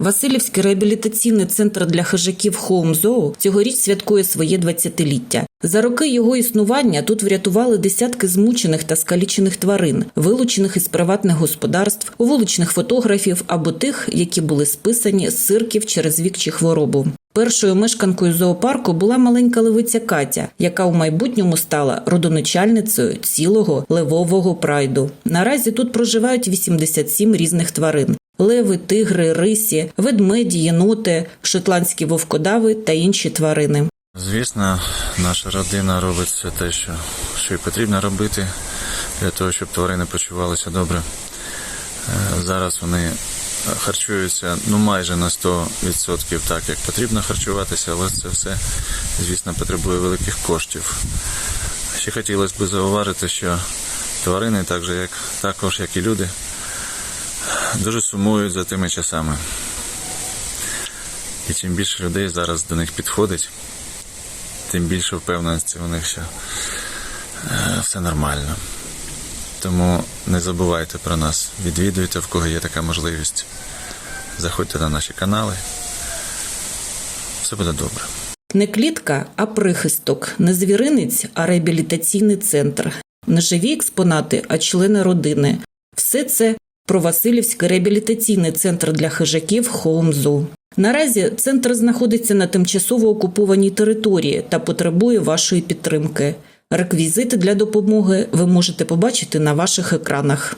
Васильівський реабілітаційний центр для хижаків Zoo цьогоріч святкує своє 20-ліття. За роки його існування тут врятували десятки змучених та скалічених тварин, вилучених із приватних господарств, вуличних фотографів або тих, які були списані з цирків через вік чи хворобу. Першою мешканкою зоопарку була маленька левиця Катя, яка у майбутньому стала родоначальницею цілого левового прайду. Наразі тут проживають 87 різних тварин. Леви, тигри, рисі, ведмеді, єноти, шотландські вовкодави та інші тварини. Звісно, наша родина робить все те, що, що й потрібно робити для того, щоб тварини почувалися добре. Е, Зараз вони харчуються ну майже на 100% так, як потрібно харчуватися, але це все, звісно, потребує великих коштів. Ще хотілося б зауважити, що тварини, так як, також як і люди, дуже сумують за тими часами. І чим більше людей зараз до них підходить, тим більше впевненості у них, що е, все нормально. Тому не забувайте про нас, відвідуйте, в кого є така можливість. Заходьте на наші канали. Все буде добре. Не клітка, а прихисток, не звіринець, а реабілітаційний центр, не живі експонати, а члени родини. Все це про Васильівський реабілітаційний центр для хижаків Холмзу. Наразі центр знаходиться на тимчасово окупованій території та потребує вашої підтримки. Реквізити для допомоги ви можете побачити на ваших екранах.